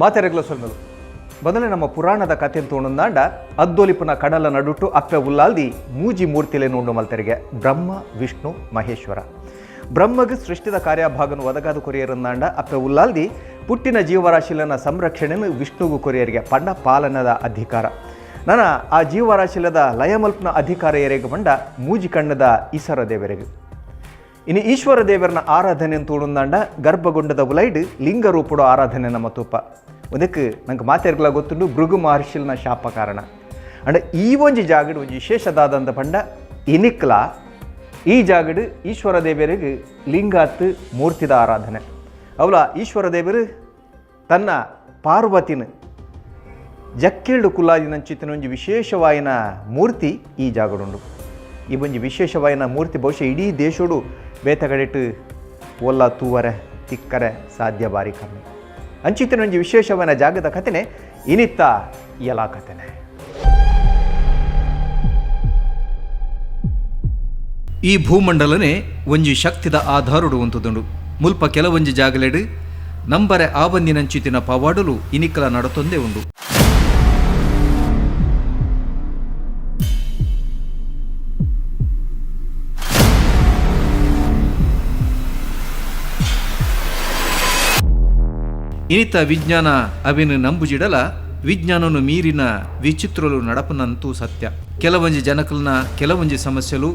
ಮಾತೆರೆಗ್ಲ ಸೊಲ್ಮೆಲು ಬದಲೇ ನಮ್ಮ ಪುರಾಣದ ಕಥೆ ತೋಣಂದಾಂಡ ಅದ್ದೊಲಿಪುನ ಕಡಲ ನಡುಟು ಅಪ್ಪೆ ಉಲ್ಲಾಲ್ದಿ ಮೂಜಿ ಮೂರ್ತಿಲೆ ನೋಡು ಮಲ್ತೆರಿಗೆ ಬ್ರಹ್ಮ, ವಿಷ್ಣು, ಮಹೇಶ್ವರ. ಬ್ರಹ್ಮಗ್ ಸೃಷ್ಟಿದ ಕಾರ್ಯಭಾಗನು ಒದಗಾದ ಕೊರಿಯರಂದಾಂಡ ಅಪ್ಪೆ ಉಲ್ಲಾಲ್ದಿ ಪುಟ್ಟಿನ ಜೀವರಾಶಿಲನ ಸಂರಕ್ಷಣೆನು ವಿಷ್ಣುಗು ಕೊರಿಯರಿಗೆ ಪಂಡ ಪಾಲನದ ಅಧಿಕಾರ. ನನ್ನ ಆ ಜೀವರಾಶಿಲದ ಲಯಮಲ್ಪನ ಅಧಿಕಾರ ಎರೆಗೆ ಬಂಡ ಮೂಜಿ ಕಣ್ಣದ ಈಸರ ದೇವರಿಗೆ. ಇನ್ನು ಈಶ್ವರ ದೇವರನ ಆರಾಧನೆ ತೋಣಂದಾಂಡ ಗರ್ಭಗೊಂಡದ ಉಲೈಡ್ ಲಿಂಗ ರೂಪುಡು ಆರಾಧನೆ ನಮ್ಮ ತೂಪ ಅದಕ್ಕೆ ನಂಗೆ ಮಾತೇರ್ಗಲ ಗೊತ್ತುಂಡು ಭೃಗು ಮಹರ್ಷಿಲ್ನ ಶಾಪ ಕಾರಣ. ಅಂಡ ಈ ಒಂಜಿ ಜಾಗಡ್ ಒಂಜಿ ವಿಶೇಷದಾದಂಥ ಪಂಡ ಇನಿಕ್ಲ, ಈ ಜಾಗಡ್ ಈಶ್ವರ ದೇವರಿಗೆ ಲಿಂಗಾತ್ ಮೂರ್ತಿದ ಆರಾಧನೆ. ಅವಲ ಈಶ್ವರ ದೇವರು ತನ್ನ ಪಾರ್ವತಿನ ಜಕ್ಕಿಳ್ಳು ಕುಲಾದಿನಂಚಿತ್ತಿನ ಒಂಜಿ ವಿಶೇಷವಾಯಿನ ಮೂರ್ತಿ ಈ ಜಾಗಡುಂಡು ಈ ಒಂಜಿ ವಿಶೇಷವಾಯಿನ ಮೂರ್ತಿ ಬಹುಶಃ ಇಡೀ ದೇಶೋಡು ಬೇತಗಡೆಟ್ಟು ಒಲ್ಲ ತೂವರೆ ತಿಕ್ಕರೆ ಸಾಧ್ಯ ಬಾರಿ ಕಮ್ಮಿ. ಅಂಚಿತ್ತಿನ ವಿಶೇಷವನ ಜಾಗದ ಕಥೆನೆ ಇನಿತ್ತ ಎಲ್ಲ ಕಥೆನೆ. ಈ ಭೂಮಂಡಲನೆ ಒಂಜಿ ಶಕ್ತಿದ ಆಧಾರುಡು ಒಂತುದುಂಡು ಮುಲ್ಪ ಕೆಲವೊಂಜಿ ಜಾಗಲೆಡು ನಂಬರೆ ಆವಂದಿನಂಚಿತಿನ ಪವಾಡಲು ಇನಿಕಲ ನಡತೊಂದೇ ಉಂಡು. ಇನಿತ ವಿಜ್ಞಾನ ಅವಿನ ನಂಬುಜಿಡಲ, ವಿಜ್ಞಾನನು ಮೀರಿನ ವಿಚಿತ್ರಲು ನಡಪನಂತೂ ಸತ್ಯ. ಕೆಲವೊಂಜಿ ಜನಕಲ್ನ ಕೆಲವೊಂಜಿ ಸಮಸ್ಯೆಲು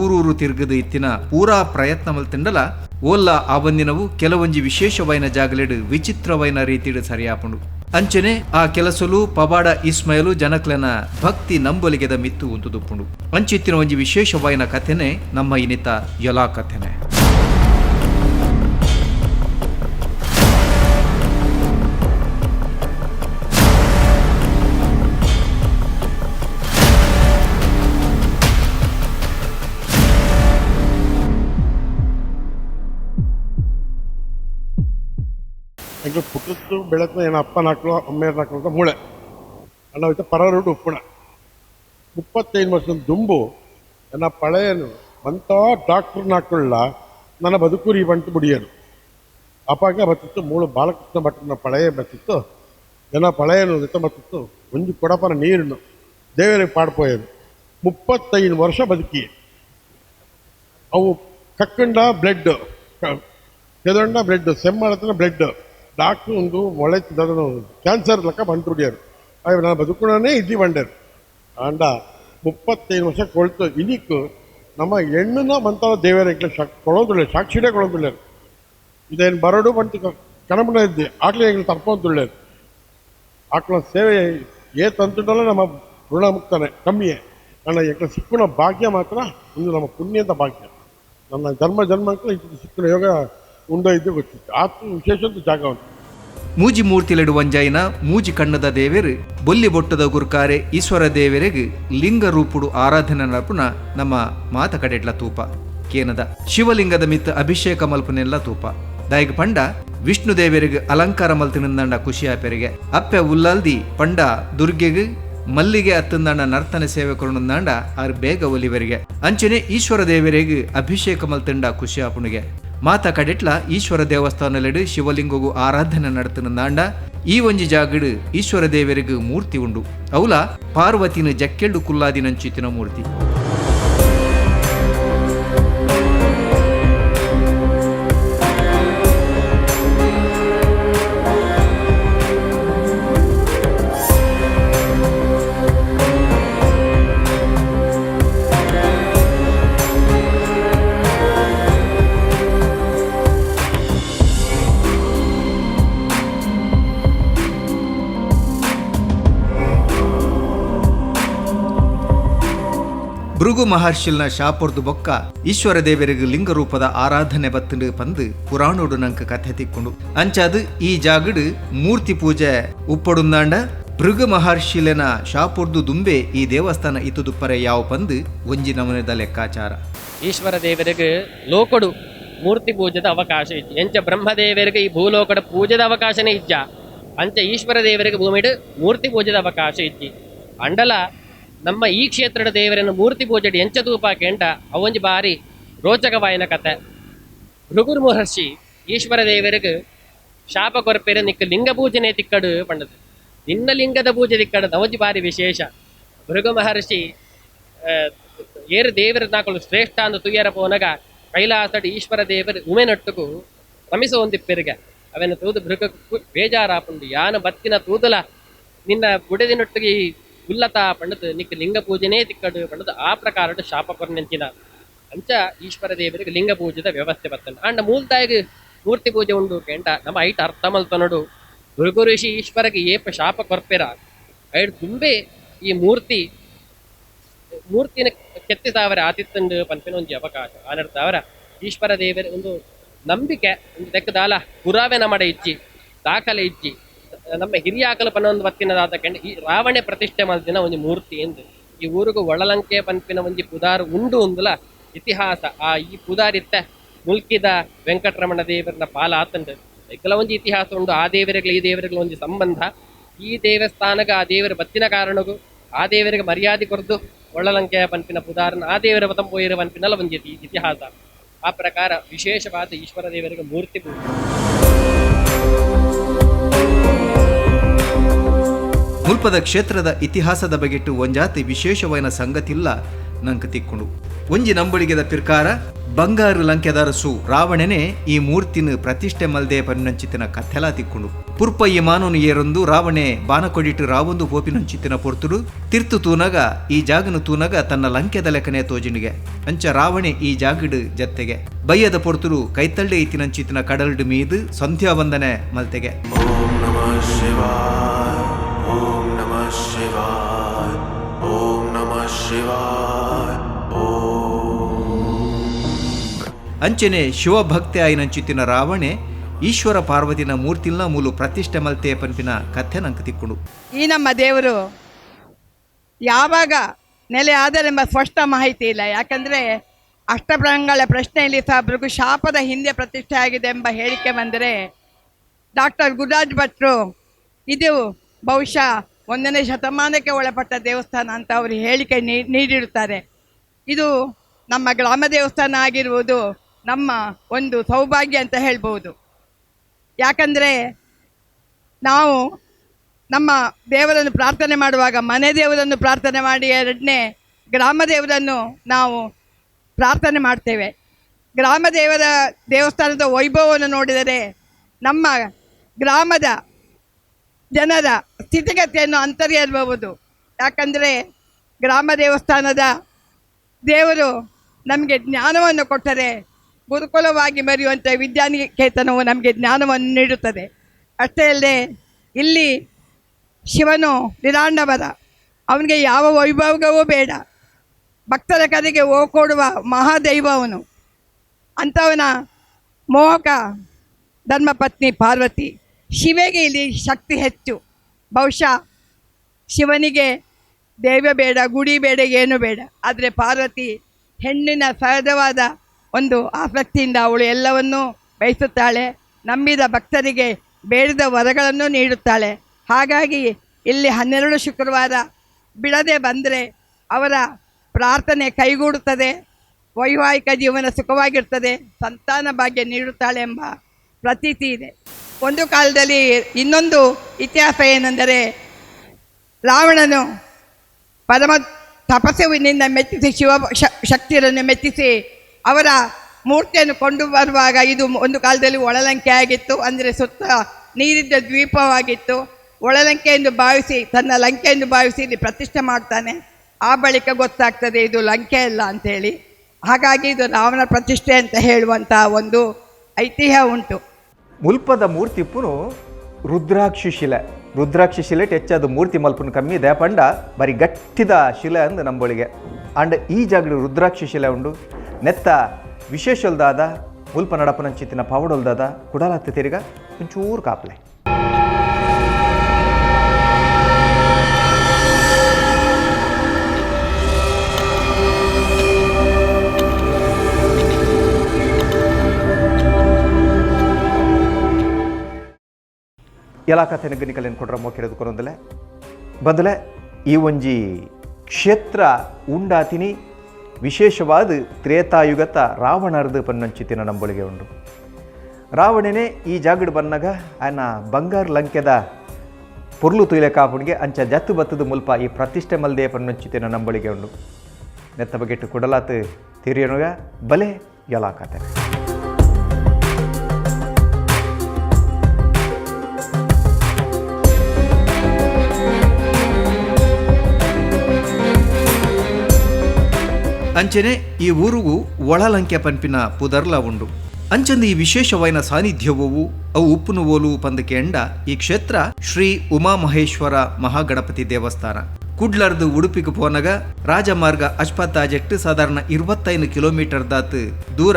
ಊರೂರು ತಿರುಗದ ಇತ್ತಿನ ಪೂರಾ ಪ್ರಯತ್ನ ಮಲ್ತಿಂಡಲ ಓಲ್ಲ ಆವಂದಿನವು ಕೆಲವೊಂಜಿ ವಿಶೇಷವಾಯಿನ ಜಾಗಲೆಡು ವಿಚಿತ್ರವೈನ ರೀತಿಡು ಸರಿಯಾಪುಂಡು. ಅಂಚನೆ ಆ ಕೆಲಸಲು ಪವಾಡ ಇಸ್ಮಯಲು ಜನಕ್ಲೆನ ಭಕ್ತಿ ನಂಬೊಲಿಗೆದ ಮಿತ್ತು ಉಂತುದುಪ್ಪುಂಡು. ಅಂಚಿತ್ತಿನ ಒಂಜಿ ವಿಶೇಷವೈನ ಕಥೆನೆ ನಮ್ಮ ಇನಿತ ಯಲಾ ಕಥೆನೆ. ಎಂಕ್ಲು ಪುಟ್ಟದ್ದು ಬೆಳಕು ಏನ ಅಪ್ಪನ ಹಾಕಲು ಅಮ್ಮೇರ್ ಹಾಕಲು ಅಂತ ಮೂಳೆ. ಅಣ್ಣ ಹೋಯ್ತು ಪರರುಡು ಉಪ್ಪುಣ. ಮುಪ್ಪತ್ತೈದು ವರ್ಷದ ದುಂಬು, ನನ್ನ ಪಳೆಯನು, ಬಂತ ಡಾಕ್ಟ್ರನ್ನ ಹಾಕೊಳ್ಳ ನನ್ನ ಬದುಕುರಿ ಬಂಟು ಬುಡಿಯನು ಅಪ್ಪಾಗ ಬತ್ತಿತ್ತು ಮೂಳು ಬಾಲಕೃಷ್ಣ ಭಟ್ರನ ಪಳೆಯ ಬತ್ತಿತ್ತು ಜನ ಪಳೆಯನು ಜೊತೆ ಬತ್ತಿತ್ತು ಒಂದು ಕೊಡಪನ ನೀರನ್ನು, ದೇವರಿಗೆ ಪಾಡ್ಪೋಯನು ಮುಪ್ಪತ್ತೈದು ವರ್ಷ ಬದುಕಿ ಅವು ಕಕ್ಕಂಡ ಬ್ಲಡ್ ಕೆದೊಂಡ ಬ್ಲಡ್ ಸೆಮ್ಮಳತನ ಬ್ಲಡ್ ಡಾಕ್ಟ್ರು ಒಂದು ಮೊಳೆ ಕ್ಯಾನ್ಸರ್ ಲೆಕ್ಕ ಬಂಟುಡಿಯರು ಅಯ್ಯೋ ನಾನು ಬದುಕುಣನೇ ಇದ್ದಿ ಬಂಡರು ಅಂಡ ಮುಪ್ಪತ್ತೈದು ವರ್ಷ ಕೊಳ್ತು ಇನಿಕ್ಕು ನಮ್ಮ ಹೆಣ್ಣನ್ನ ಬಂತಾವ ದೇವರಿಗೆ ಶಾಕ್ ಕೊಳೋದಿಲ್ಲ ಸಾಕ್ಷಿನೇ ಕೊಳೋದಿಲ್ಲ ಇದೇನು ಬರಡು ಬಂತು ಕಣಮಣ ಇದ್ದೆ ಆಕ್ಲಿ ಹೆಂಗೆ ತರ್ಪಂತುಳ್ಳೇರು ಆಕ್ಳ ಸೇವೆ ಏ ತಂತುಂಡಲ್ಲ ನಮ್ಮ ಋಣ ಮುಕ್ತಾನೆ ಕಮ್ಮಿಯೇ ನನ್ನ ಎಕ್ಕ ಸಿಕ್ಕುಣ ಭಾಗ್ಯ ಮಾತ್ರ ಒಂದು ನಮ್ಮ ಪುಣ್ಯದ ಭಾಗ್ಯ ನನ್ನ ಜನ್ಮ ಜನ್ಮಕ್ಕೂ ಇದು ಸಿಕ್ಕಿನ ಯೋಗ ಉಂಡೋ ಇದ್ದು ಗೊತ್ತಿತ್ತು. ಆತು ವಿಶೇಷ ಜಾಗ ಉಂಟು. ಮೂಜಿ ಮೂರ್ತಿಲೆಡು ಒಂಜಾಯಿನ ಮೂಜಿ ಕಣ್ಣದ ದೇವೆರು, ಬೊಲ್ಲಿ ಬೊಟ್ಟದ ಗುರುಕಾರೆ ಈಶ್ವರ ದೇವರಿಗೆ ಲಿಂಗ ರೂಪುಡು ಆರಾಧನೆ ನಡಪುನ ನಮ್ಮ ಮಾತ ಕಡೆಡ್ಲ ತೂಪ, ಕೇನದ ಶಿವಲಿಂಗದ ಮಿತ್ ಅಭಿಷೇಕ ಮಲ್ಪನೆಲ್ಲ ತೂಪ. ದಾಯಿಗ್ ಪಂಡ ವಿಷ್ಣು ದೇವರಿಗೆ ಅಲಂಕಾರ ಮಲ್ತಿನಂದಂಡ ಖುಷಿಯಾಪೆರಿಗೆ ಅಪ್ಪೆ ಉಲ್ಲಲ್ದಿ ಪಂಡ ದುರ್ಗೆಗೆ ಮಲ್ಲಿಗೆ ಅತ್ತಂದಂಡ ನರ್ತನ ಸೇವೆ ಕೊರೊಂದಂಡ ಆರ್ ಬೇಗ ಒಲಿವರಿಗೆ. ಅಂಚನೆ ಈಶ್ವರ ದೇವರಿಗೆ ಅಭಿಷೇಕ ಮಲ್ತಿಂಡ ಖುಷಿಯಾಪುಣಿಗೆ ಮಾತ ಕಡೆಟ್ಲ ಈಶ್ವರ ದೇವಸ್ಥಾನಲೆಡು ಶಿವಲಿಂಗಗೂ ಆರಾಧನೆ ನಡತನಂದಾಂಡ ಈ ಒಂಜಿ ಜಾಗಡು ಈಶ್ವರ ದೇವರಿಗೆ ಮೂರ್ತಿ ಉಂಡು. ಅವಲ ಪಾರ್ವತಿನ ಜಕ್ಕೆಳ್ಳು ಕುಲ್ಲಾದಿನಂಚಿತಿನ ಮೂರ್ತಿ. ಮಹರ್ಷಿಲ್ನ ಶಾಪುರ್ದು ಬೊಕ್ಕ ಈಶ್ವರ ದೇವರಿಗೆ ಲಿಂಗ ರೂಪದ ಆರಾಧನೆ ಬತ್ತಂಡು ಪಂದು ಪುರಾಣೋಡು ನಂಕ ಕಥೆ ತಿಕ್ಕೊಂಡು ಅಂಚಾದು ಈ ಜಾಗಡು ಮೂರ್ತಿ ಪೂಜೆ ಉಪ್ಪಡುಂದಾಂಡ ಭೃಗ ಮಹರ್ಷಿಲನ ಶಾಪುರ್ದು ದುಂಬೆ ಈ ದೇವಸ್ಥಾನ ಇತ್ತುದುಪ್ಪರೆ ಯಾವ ಪಂದು ಒಂಜಿ ನಮನೆದ ಲೆಕ್ಕಾಚಾರ. ಈಶ್ವರ ದೇವರಿಗೆ ಲೋಕಡು ಮೂರ್ತಿ ಪೂಜೆದ ಅವಕಾಶ ಇತ್ತು. ಎಂಚ ಬ್ರಹ್ಮದೇವರಿಗೆ ಈ ಭೂಲೋಕದ ಪೂಜೆದ ಅವಕಾಶನೇ ಇಜ್ಜ ಅಂಚ ಈಶ್ವರ ದೇವರಿಗೆ ಭೂಮಿಡು ಮೂರ್ತಿ ಪೂಜೆದ ಅವಕಾಶ ಇತ್ತಿ. ಅಂಡಲ ನಮ್ಮ ಈ ಕ್ಷೇತ್ರದ ದೇವರನ್ನು ಮೂರ್ತಿ ಪೂಜೆಡ್ ಎಂಚ ತೂಪ ಕೆಂಡ ಅವೊಂಜಿ ಬಾರಿ ರೋಚಕವಾಯಿನ ಕತೆ. ಭೃಗುರ್ ಮಹರ್ಷಿ ಈಶ್ವರ ದೇವರಿಗೆ ಶಾಪ ಕೊರಪೆರೆ ನಿಕ್ಕ ಲಿಂಗ ಪೂಜನೆ ತಿಕ್ಕಡು ಪಂಡದು. ನಿನ್ನ ಲಿಂಗದ ಪೂಜೆ ತಿಕ್ಕಡು ನವಜಿ ಬಾರಿ ವಿಶೇಷ. ಭೃಗು ಮಹರ್ಷಿ ಏರು ದೇವರ ನಾಕಲು ಶ್ರೇಷ್ಠ ಅಂದು ತುಯ್ಯರ ಪೋನಗ ಕೈಲಾಸಡ್ ಈಶ್ವರ ದೇವರು ಉಮೆನೊಟ್ಟುಗು ರಮಿಸ ಒಂದಿಪ್ಪೆರಿಗ ಅವನ ತೂದು ಭೃಗ ಬೇಜಾರಾಪುಂಡು. ಯಾನ ಬತ್ತಿನ ತೂದಲ ನಿನ್ನ ಬುಡದಿನೊಟ್ಟಿಗೆ ಉಲ್ಲತ ನಿಕ್ ನಿಕ್ಕ ಲಿಂಗ ಪೂಜೆನೇ ತಿಕ್ಕಡು ಪಂಡದ ಆ ಪ್ರಕಾರ ಶಾಪ ಕೊರ್ನೆಂಚಿನ ಅಂಚ ಈಶ್ವರ ದೇವರಿಗೆ ಲಿಂಗ ಪೂಜೆದ ವ್ಯವಸ್ಥೆ ಬರ್ತದೆ ಅಂಡ ಮೂಲದಾಯಿಗೆ ಮೂರ್ತಿ ಪೂಜೆ ಉಂಡು ಕೆಂಟ ನಮ್ಮ ಐಟ್ ಅರ್ಥ ಮಲ್ತನಡು. ಭೃಗು ಋಷಿ ಈಶ್ವರಗೆ ಏಪ ಶಾಪ ಕೊರ್ಪೆರ. ಐಡ್ ತುಂಬೆ ಈ ಮೂರ್ತಿ, ಮೂರ್ತಿನ ಕೆತ್ತಿ ಸಾವಿರ ಆತಿತ್ತಂಡು ಪನ್ಪಿನ ಒಂಜಿ ಅವಕಾಶ. ಆನರ್ತಾವರ ಈಶ್ವರ ದೇವರ ಒಂದು ನಂಬಿಕೆ, ಒಂದು ಲೆಕ್ಕದಾಲ ಪುರಾವೆ ನಮಡ ಇಜ್ಜಿ, ದಾಖಲೆ ಇಜ್ಜಿ. ನಮ್ಮ ಹಿರಿಯಾಕಲ ಪನ್ನೊಂದು ಹೊತ್ತಿನದಾದ ಕಂಡು ಈ ರಾವಣೆ ಪ್ರತಿಷ್ಠೆ ಮಾಡಿದ ಒಂದು ಮೂರ್ತಿ ಎಂದು ಈ ಊರಿಗೂ ಒಳಲಂಕೆ ಪಂಪಿನ ಒಂಜಿ ಪುದಾರು ಉಂಡು ಒಂದುಲ ಇತಿಹಾಸ. ಆ ಈ ಪುದಾರಿತ್ತ ಮುಲ್ಕಿದ ವೆಂಕಟರಮಣ ದೇವರನ್ನ ಪಾಲ ಆತಂಡು ಐಕಲ ಒಂಜಿ ಇತಿಹಾಸ ಉಂಡು. ಆ ದೇವರುಗಳು, ಈ ದೇವರಿಗಳು ಒಂದು ಸಂಬಂಧ. ಈ ದೇವಸ್ಥಾನಗ ಆ ದೇವರ ಬತ್ತಿನ ಕಾರಣಗೂ, ಆ ದೇವರಿಗೆ ಮರ್ಯಾದೆ ಕೊರದು ಒಳ್ಳಲಂಕೆಯ ಪಂಪಿನ ಪುದಾರನ, ಆ ದೇವರ ಪತಂ ಪೋಯಿರ ಪಂಪಿನಲ್ಲ ಒಂದು ಇತಿ- ಇತಿಹಾಸ. ಆ ಪ್ರಕಾರ ವಿಶೇಷವಾದ ಈಶ್ವರ ದೇವರಿಗೆ ಮೂರ್ತಿ ಪೂಜೆ ಮುಲ್ಪದ ಕ್ಷೇತ್ರದ ಇತಿಹಾಸದ ಬಗೆಟ್ಟು ಒಂಜಾತಿ ವಿಶೇಷವಾದ ಸಂಗತಿಲ್ಲ ನಂಗೆ ತಿಕ್ಕುಂಡು ಒಂಜಿ ನಂಬಳಿಗೆದ ಪಿರ್ಕಾರ, ಬಂಗಾರು ಲಂಕೆದಾರಸು ರಾವಣನೆ ಈ ಮೂರ್ತಿನ ಪ್ರತಿಷ್ಠೆ ಮಲ್ದೆ ಪನ್ನಂಚಿತ್ತಿನ ಕಥೆಲ ತಿಕ್ಕುಂಡು ಪುರ್ಪ ಈ ಮಾನೋನು ಏರೊಂದು ರಾವಣೆ ಬಾನಕೊಡಿಟ್ಟು ರಾವೊಂದು ಹೋಪಿನಂಚಿತ್ತಿನ ಪೊರ್ತುಡು. ತಿರ್ತು ತೂನಗ, ಈ ಜಾಗನು ತೂನಗ ತನ್ನ ಲಂಕೆದ ಲೆಕ್ಕನೆ ತೋಜಿನಿಗೆ ಅಂಚ ರಾವಣೆ ಈ ಜಾಗಡು ಜತ್ತೆಗೆ. ಬಯ್ಯದ ಪೊರ್ತುಡು ಕೈತಳ್ಳೆ ಇತ್ತಿನಂಚಿತ್ತಿನ ಕಡಲ್ಡು ಮೀದು ಸಂಧ್ಯಾ ವಂದನೆ ಮಲ್ತೆಗೆ ॐ ಅಂಚನೆ ಶಿವಭಕ್ತಿ ಆಯ್ನಂಚಿತ್ತಿನ ರಾವಣೆ, ಈಶ್ವರ ಪಾರ್ವತಿನ ಮೂರ್ತಿಲ್ನ ಮೂಲು ಪ್ರತಿಷ್ಠೆ ಮಲ್ತೆ ಪನ್ಪಿನ ಕಥೆ ನಂಕ ತಿಕ್ಕುಂಡು ಈ ನಮ್ಮ ದೇವರು ಯಾವಾಗ ನೆಲೆ ಆದರೆಂಬ ಸ್ಪಷ್ಟ ಮಾಹಿತಿ ಇಲ್ಲ. ಯಾಕಂದ್ರೆ ಅಷ್ಟಪ್ರಹಂಗಳ ಪ್ರಶ್ನೆಯಲ್ಲಿ ಸಹ ಭೃಗು ಶಾಪದ ಹಿಂದೆ ಪ್ರತಿಷ್ಠೆ ಆಗಿದೆ ಎಂಬ ಹೇಳಿಕೆ ಬಂದರೆ ಡಾಕ್ಟರ್ ಗುರುರಾಜ್ ಭಟ್ರು ಇದು ಬಹುಶಃ ಒಂದನೇ ಶತಮಾನಕ್ಕೆ ಒಳಪಟ್ಟ ದೇವಸ್ಥಾನ ಅಂತ ಅವರು ಹೇಳಿಕೆ ನೀಡಿರುತ್ತಾರೆ. ಇದು ನಮ್ಮ ಗ್ರಾಮ ದೇವಸ್ಥಾನ ಆಗಿರುವುದು ನಮ್ಮ ಒಂದು ಸೌಭಾಗ್ಯ ಅಂತ ಹೇಳ್ಬೋದು ಯಾಕಂದರೆ ನಾವು ನಮ್ಮ ದೇವರನ್ನು ಪ್ರಾರ್ಥನೆ ಮಾಡುವಾಗ ಮನೆ ದೇವರನ್ನು ಪ್ರಾರ್ಥನೆ ಮಾಡಿ ಎರಡನೇ ಗ್ರಾಮ ದೇವರನ್ನು ನಾವು ಪ್ರಾರ್ಥನೆ ಮಾಡ್ತೇವೆ. ಗ್ರಾಮ ದೇವರ ದೇವಸ್ಥಾನದ ವೈಭವವನ್ನು ನೋಡಿದರೆ ನಮ್ಮ ಗ್ರಾಮದ ಜನರ ಸ್ಥಿತಿಗತಿಯನ್ನು ಅಂತರ್ಯಬಹುದು ಯಾಕಂದರೆ ಗ್ರಾಮ ದೇವಸ್ಥಾನದ ದೇವರು ನಮಗೆ ಜ್ಞಾನವನ್ನು ಕೊಟ್ಟರೆ ಗುರುಕುಲವಾಗಿ ಮರೆಯುವಂಥ ವಿದ್ಯಾನಿಕೇತನವು ನಮಗೆ ಜ್ಞಾನವನ್ನು ನೀಡುತ್ತದೆ. ಅಷ್ಟೇ ಅಲ್ಲದೆ ಇಲ್ಲಿ ಶಿವನು ನಿರಾಂಡವರ ಅವನಿಗೆ ಯಾವ ವೈಭವವೂ ಬೇಡ. ಭಕ್ತರ ಕರೆಗೆ ಓ ಕೊಡುವ ಮಹಾದೈವ ಅವನು. ಅಂಥವನ ಮೋಹಕ ಧರ್ಮಪತ್ನಿ ಪಾರ್ವತಿ. ಶಿವೆಗೆ ಇಲ್ಲಿ ಶಕ್ತಿ ಹೆಚ್ಚು. ಬಹುಶಃ ಶಿವನಿಗೆ ದೇವ ಬೇಡ, ಗುಡಿ ಬೇಡ, ಏನು ಬೇಡ. ಆದರೆ ಪಾರ್ವತಿ ಹೆಣ್ಣಿನ ಸಹಜವಾದ ಒಂದು ಆಸಕ್ತಿಯಿಂದ ಅವಳು ಎಲ್ಲವನ್ನೂ ಬಯಸುತ್ತಾಳೆ. ನಂಬಿದ ಭಕ್ತರಿಗೆ ಬೇಡದ ವರಗಳನ್ನು ನೀಡುತ್ತಾಳೆ. ಹಾಗಾಗಿ ಇಲ್ಲಿ ಹನ್ನೆರಡು ಶುಕ್ರವಾರ ಬಿಡದೆ ಬಂದರೆ ಅವರ ಪ್ರಾರ್ಥನೆ ಕೈಗೂಡುತ್ತದೆ. ವೈವಾಹಿಕ ಜೀವನ ಸುಖವಾಗಿರ್ತದೆ. ಸಂತಾನ ಭಾಗ್ಯ ನೀಡುತ್ತಾಳೆ ಎಂಬ ಪ್ರತೀತಿ ಇದೆ. ಒಂದು ಕಾಲದಲ್ಲಿ ಇನ್ನೊಂದು ಇತಿಹಾಸ ಏನೆಂದರೆ ರಾವಣನು ಪರಮ ತಪಸ್ಸುವಿನಿಂದ ಮೆಚ್ಚಿಸಿ ಶಿವ ಶಕ್ತಿಯನ್ನು ಮೆಚ್ಚಿಸಿ ಅವರ ಮೂರ್ತಿಯನ್ನು ಕೊಂಡು ಬರುವಾಗ ಇದು ಒಂದು ಕಾಲದಲ್ಲಿ ಒಳಲಂಕೆ ಆಗಿತ್ತು. ಅಂದರೆ ಸುತ್ತ ನೀರಿದ್ದ ದ್ವೀಪವಾಗಿತ್ತು. ಒಳಲಂಕೆ ಎಂದು ಭಾವಿಸಿ ತನ್ನ ಲಂಕೆ ಎಂದು ಭಾವಿಸಿ ಇಲ್ಲಿ ಪ್ರತಿಷ್ಠೆ ಮಾಡ್ತಾನೆ. ಆ ಬಳಿಕ ಗೊತ್ತಾಗ್ತದೆ ಇದು ಲಂಕೆ ಅಲ್ಲ ಅಂಥೇಳಿ. ಹಾಗಾಗಿ ಇದು ರಾವಣ ಪ್ರತಿಷ್ಠೆ ಅಂತ ಹೇಳುವಂಥ ಒಂದು ಐತಿಹ್ಯ ಉಂಟು. ಮುಲ್ಪದ ಮೂರ್ತಿಪ್ಪುನು ರುದ್ರಾಕ್ಷಿ ಶಿಲೆ. ರುದ್ರಾಕ್ಷಿ ಶಿಲೆ ಹೆಚ್ಚಾದ ಮೂರ್ತಿ ಮಲ್ಪನ ಕಮ್ಮಿ ಇದೆ. ಪಂಡ ಬರೀ ಗಟ್ಟಿದ ಶಿಲೆ ಅಂದು ನಂಬಳಿಗೆ. ಅಂಡ್ ಈ ಜಾಗಡು ರುದ್ರಾಕ್ಷಿ ಶಿಲೆ ಉಂಡು. ನೆತ್ತ ವಿಶೇಷಲ್ದಾದ ಮುಲ್ಪ ನಡಪನಂಚಿತ್ತಿನ ಪವಡೊಲ್ದಾದ ಕುಡಲತ್ತ ತಿರುಗ ಒಂಚೂರು ಕಾಪ್ಲೆ. ಎಲ್ಲ ಕೊಟ್ರ ಕೊಡ್ರ ಮೋಕಿರೋದು ಕೊರೊಂದಲೆ ಬದಲೆ, ಈ ಒಂಜಿ ಕ್ಷೇತ್ರ ಉಂಡಾತಿನಿ, ವಿಶೇಷವಾದ ತ್ರೇತಾಯುಗತ ರಾವಣರ್ದು ಪನ್ನಂಚಿತಿನ ನಂಬಳಿಗೆ ಉಂಡು. ರಾವಣನೇ ಈ ಜಾಗಡ್ ಬನ್ನಾಗ ಆಯನ ಬಂಗಾರ ಲಂಕೆದ ಪುರ್ಲು ತುಯ್ಲೆ ಕಾಪುಣಿಗೆ ಅಂಚ ಜತ್ತು ಬತ್ತದ ಮುಲ್ಪ ಈ ಪ್ರತಿಷ್ಠೆ ಮಲ್ದೇ ಪನ್ನಂಚಿತಿನ ನಂಬಳಿಗೆ ಉಂಡು. ನೆತ್ತ ಬಗೆಟ್ಟು ಕೊಡಲಾತ್ ತಿರಿಯನುಗ ಬಲೆ ಯಲಾಕತೆ ಅಂಚನೆ ಈ ಊರುಗು ಒಳಲಂಕೆ ಪನ್ಪಿನ ಪುದರ್ಲ ಉಂಡು. ಅಂಚಂದು ಈ ವಿಶೇಷವಾಯಿನ ಸಾನ್ನಿಧ್ಯವೂ, ಅವು ಉಪ್ಪುನು ಓಲು ಪಂದಕ್ಕೆ ಎಂಡ ಈ ಕ್ಷೇತ್ರ ಶ್ರೀ ಉಮಾಮಹೇಶ್ವರ ಮಹಾಗಣಪತಿ ದೇವಸ್ಥಾನ. ಕುಡ್ಲರ್ದು ಉಡುಪಿಗೆ ಪೋನಗ ರಾಜಮಾರ್ಗ ಅಜ್ಪತ್ತಾಜೆಟ್ಟು ಸಾಧಾರಣ ಇರುವತ್ತೈದು ಕಿಲೋಮೀಟರ್ ದಾತ್ ದೂರ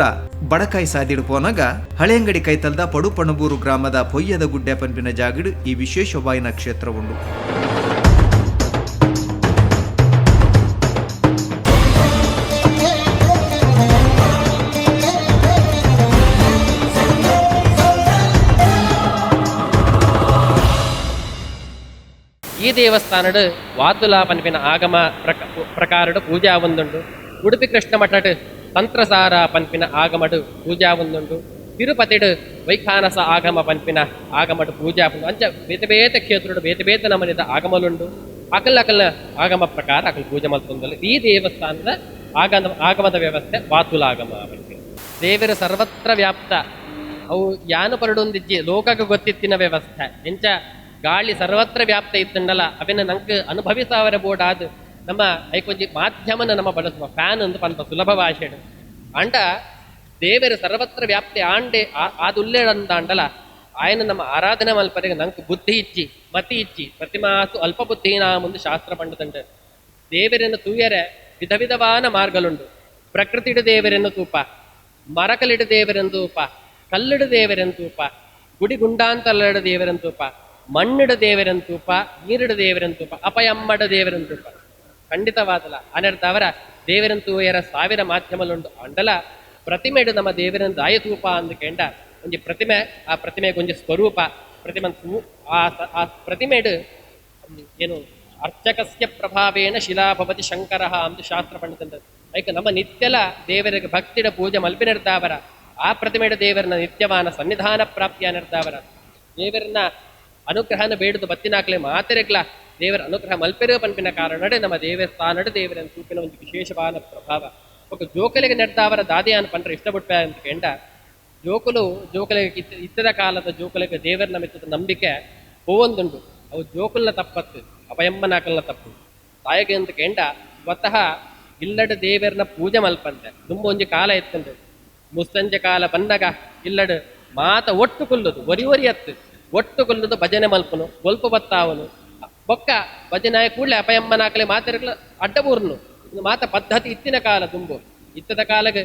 ಬಡಕಾಯಿ ಸಾದಿಡು ಪೋನಗ ಹಳೆಯಂಗಡಿ ಕೈತಲ್ದ ಪಡುಪಣಬೂರು ಗ್ರಾಮದ ಪೊಯ್ಯದ ಗುಡ್ಡೆ ಪನ್ಪಿನ ಜಾಗಡ್ ಈ ವಿಶೇಷವಾಯಿನ ಕ್ಷೇತ್ರ ಉಂಡು. ಪ್ರಕ ಪ್ರಕಾರಡ್ ಪೂಜಾ ಒಂದುಂಡು ಉಡುಪಿ ಕೃಷ್ಣ ಮಠಡ್ ತಂತ್ರಸಾರ ಪನ್ಪಿನ ಆಗಮಡು ಪೂಜಾ ಒಂದುಂಡು ತಿರುಪತಿಡ್ ವೈಖಾನಸ ಆಗಮ ಪನ್ಪಿನ ಆಗಮಡು ಪೂಜಾ ಅಂಚ ಬೇತೆ ಬೇತೆ ಕ್ಷೇತ್ರಡು ಬೇತೆ ಬೇತೆ ನಮನಿದ ಆಗಮಲುಂಡು ಅಕಲ್ ಅಕಲ್ ಆಗಮ ಪ್ರಕಾರ ಅಕಲ್ ಪೂಜೆ ಮಲ್ತೊಂದಲ್ಲ ಈ ದೇವಸ್ಥಾನದ ಆಗಮ, ಆಗಮದ ವ್ಯವಸ್ಥೆ ವಾತುಲಾಗಮ ಪನ್ಪಿನ. ದೇವರ ಸರ್ವತ್ರ ವ್ಯಾಪ್ತ. ಅವು ಯಾನು ಪರಡೊಂದಿಜ್ಜಿ, ಲೋಕಕ್ಕೆ ಗೊತ್ತಿತ್ತಿನ ವ್ಯವಸ್ಥೆ. ಎಂಚ ಗಾಳಿ ಸರ್ವತ್ರ ವ್ಯಾಪ್ತ ಇತ್ತಂಡಲ್ಲ ಅವೆನ ನಂಗೆ ಅನುಭವಿಸಾವರ ಬೋರ್ಡ್ ಆದ್ ನಮ್ಮ ಐಕೊಂಜಿ ಮಾಧ್ಯಮನ ನಮ್ಮ ಬಳಸುವ ಫ್ಯಾನ್ ಅಂತ ಪಂಪ ಸುಲಭ ಭಾಷೆ ಅಂಡ ದೇವರ ಸರ್ವತ್ರ ವ್ಯಾಪ್ತಿ ಆಂಡೆ ಆದುಲ್ಲೇಡಂದ ಅಂಡಲ ಆಯನ ನಮ್ಮ ಆರಾಧನೆ ಮಲ್ಪರಿಗೆ ನಂಗೆ ಬುದ್ಧಿ ಇಚ್ಚಿ, ಮತಿ ಇಚ್ಚಿ ಪ್ರತಿಮಾಸು ಅಲ್ಪ ಬುದ್ಧಿನ ಮುಂದೆ ಶಾಸ್ತ್ರ ಪಂಡತಂಡ. ದೇವರನ್ನು ತೂಯರೆ ವಿಧ ವಿಧವಾನ ಮಾರ್ಗಲುಂಡು. ಪ್ರಕೃತಿಡು ದೇವರನ್ನು ತೂಪ, ಮರಕಲಿಡು ದೇವರೆಂದು ತೂಪ, ಕಲ್ಲಿಡು ದೇವರೆಂದು ತೂಪ, ಗುಡಿ ಗುಂಡಾಂತಲ್ಲಡ ದೇವರೆಂದು ತೂಪ ಮಣ್ಣಿಡ ದೇವರಂತೂಪ ತೂಪ ನೀರಿಡ ದೇವರಂತೂಪ ತೂಪ ಅಪಯಮ್ಮಡ ದೇವರಂತೂಪ ತೂಪ ಖಂಡಿತವಾದಲ್ಲ. ಅನರ್ಥ ಅವರ ದೇವರಂತೂಯರ ಸಾವಿರ ಮಾಧ್ಯಮಲುಂಡು ಅಂಡಲ, ಪ್ರತಿಮೆಡು ನಮ್ಮ ದೇವರಂದು ಆಯತೂಪ ಅಂದು ಕೆಂಡ. ಒಂಜಿ ಪ್ರತಿಮೆ, ಆ ಪ್ರತಿಮೆ ಒಂಜಿ ಸ್ವರೂಪ. ಪ್ರತಿಮೆ ಆ ಪ್ರತಿಮೆಡು ಏನು, ಅರ್ಚಕಸ್ಯ ಪ್ರಭಾವೇನ ಶಿಲಾ ಭವತಿ ಶಂಕರ ಅಂತ ಶಾಸ್ತ್ರ ಪಂಡಿತ ಐಕ ನಮ್ಮ ನಿತ್ಯಲ ದೇವರಿಗೆ ಭಕ್ತಿಡ ಪೂಜೆ ಮಲ್ಪಿನಿರ್ತಾವರ ಆ ಪ್ರತಿಮೆಡ ದೇವರನ್ನ ನಿತ್ಯವಾನ ಸನ್ನಿಧಾನ ಪ್ರಾಪ್ತಿಯ ನಿರ್ತಾವರ ದೇವರನ್ನ ಅನುಗ್ರಹನ ಬೇಡುದು ಬತ್ತಿನಾಕ್ಲೆ ಮಾತೆರೆಗ್ಲ. ದೇವರ ಅನುಗ್ರಹ ಮಲ್ಪೆರುವ ಪಂಪಿನ ಕಾರಣಡೆ ನಮ್ಮ ದೇವಸ್ಥಾನಡ ದೇವರನ್ನು ಸೂಪಿನ ಒಂದು ವಿಶೇಷವಾದ ಪ್ರಭಾವ. ఒక ಜೋಕಲಿಗೆ ನೆಡ್ದಾವರ ದಾದಿಯಾನ ಪಂಡ್ರೆ ಇಷ್ಟಪಟ್ಟ ಅಂತ ಕೆಂಡ. ಜೋಕುಲು ಜೋಕಲಿಗೆ ಇತ್ತ, ಇತ್ತದ ಕಾಲದ ಜೋಕಲಿಗೆ ದೇವರ ಮೆಚ್ಚದ ನಂಬಿಕೆ ಹೋವೊಂದುಂಡು ಅವು ಜೋಕುಲ್ನ ತಪ್ಪತ್ತು, ಅಪಯಮ್ಮನಾಕಲ್ನ ತಪ್ಪು. ತಾಯಿಗೆ ಅಂತ ಕೆಂಡ, ಸ್ವತಃ ಇಲ್ಲಡ ದೇವರನ್ನ ಪೂಜೆ ಮಲ್ಪಂತೆ. ತುಂಬ ಒಂಜಿ ಕಾಲ ಎತ್ತಂಡು ಮುಸ್ತಂಜೆ ಕಾಲ ಬಂದಾಗ ಇಲ್ಲಡ ಮಾತ ಒಟ್ಟು ಕುಲ್ಲದು ಒರಿ ಒರಿ ಅತ್ತು. ಒಟ್ಟು ಒಟ್ಟುಗೊಲ್ಲದು ಭಜನೆ ಮಲ್ಪನು, ಒಲ್ಪ ಬತ್ತಾವನು. ಬೊಕ್ಕ ಭಜನಾಯ ಕೂಡಲೇ ಅಪಯಮ್ಮನಾಕಲೆ ಮಾತಿರಲು ಅಡ್ಡಬೂರ್ನು. ಇದು ಮಾತ ಪದ್ಧತಿ ಇತ್ತಿನ ಕಾಲ ತುಂಬು ಇತ್ತದ ಕಾಲಕ್ಕೆ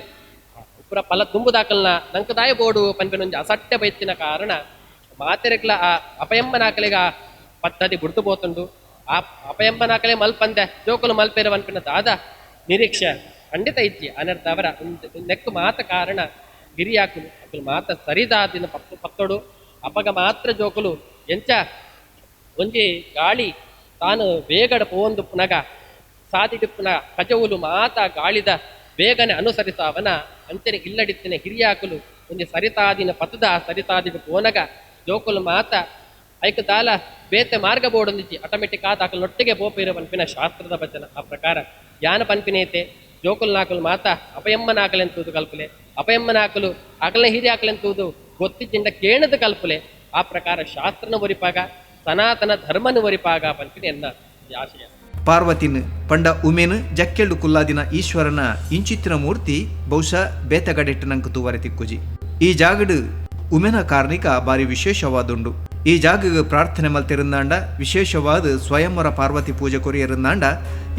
ಪುರ ಫಲ ತುಂಬು ದಾಖಲನ ನಂಕದಾಯ ಬೋಡು ಪನ್ಪೆನೊಂಜಿ ಅಸಟ್ಟೆ ಬೈತಿನ ಕಾರಣ ಮಾತೆರಕ್ಲ ಆ ಅಪಯಮ್ಮನಾಕಲಿಗ ಆ ಪದ್ಧತಿ ಬುಡ್ತು ಪೋತುಂಡು ಆ ಅಪಯಂಬನಾಕಲೆ ಮಲ್ಪಂದೆ ಜೋಕುಲು ಮಲ್ಪೇರು ಅನ್ಪಿನ ದಾದ ನಿರೀಕ್ಷೆ ಖಂಡಿತ ಇಜ್ಜಿ ಅನರ್ಥ ಅವರ ನೆಕ್ಕು ಮಾತ ಕಾರಣ ಗಿರಿಯಾಕುಲು. ಮಾತ ಸರಿದಾದಿನ ಪತ್ತೊಡು ಅಪಗ ಮಾತ್ರ ಜೋಕುಲು. ಎಂಚ ಒಂಜಿ ಗಾಳಿ ತಾನು ಬೇಗಡ ಪೋಂದು ಪುನಗ ಸಾದಿಡುಪ್ಪುನ ಕಜವುಲು ಮಾತ ಗಾಳಿದ ಬೇಗನೆ ಅನುಸರಿಸಾವನ ಅಂಚನೆ ಇಲ್ಲಡಿತ್ತಿನ ಹಿರಿಯಾಕುಲು ಒಂಜಿ ಸರಿತಾದಿನ ಪತದ ಸರಿತಾದಿಗೆ ಪೋನಗ, ಜೋಕುಲು ಮಾತ ಐಕ ತಾಲ ಬೇತೆ ಮಾರ್ಗ ಬೋಡೊಂದಿಜ್ಜಿ ಆಟೋಮೆಟಿಕ್ ಆದ ಆಕಲು ನೊಟ್ಟಿಗೆ ಬೋಪಿರ ಪನ್ಪಿನ ಶಾಸ್ತ್ರದ ವಚನ ಆ ಪ್ರಕಾರ ಯಾನ ಪನ್ಪಿನೇತೆ ಜೋಕುಲ್ ನಾಕಲು ಮಾತ ಅಪಯಮ್ಮನಾಕಲೆಂತೂದು ಕಲ್ಪಲೆ. ಅಪಯಮ್ಮನಾಕಲು ಅಕಲ ಹಿರಿ ಆಕಲೆಂತೂದು ಗೊತ್ತಿದ್ದಿಂದ ಕೇಣದ ಕಲ್ಪಲೆ, ಆ ಪ್ರಕಾರ ಶಾಸ್ತ್ರನ ಒರಿಪಾಗ, ಸನಾತನ ಧರ್ಮನ ಒರಿಪಾಗ ಪನ್ಪಿನ ಎನ್ನ ಆಶಯ. ಪಾರ್ವತಿನ್ ಪಂಡ ಉಮೇನ್ ಜಕ್ಕೆಲ್ಡು ಕುಲ್ಲಾದಿನ ಈಶ್ವರನ ಇಂಚಿತ್ತಿನ ಮೂರ್ತಿ ಬಹುಶಃ ಬೇತಗಡೆಟ್ಟನಂಕ ತೂವರೆ ತಿಕ್ಕುಜಿ. ಈ ಜಾಗಡು ಉಮೆನ ಕಾರ್ಣಿಕ ಬಾರಿ ವಿಶೇಷವಾದುಂಡು. ಈ ಜಾಗಗ್ ಪ್ರಾರ್ಥನೆ ಮಲ್ತಿರುಂದಾಂಡ, ವಿಶೇಷವಾದ ಸ್ವಯಂವರ ಪಾರ್ವತಿ ಪೂಜೆ ಕೊರಿಯರುಂದಾಂಡ,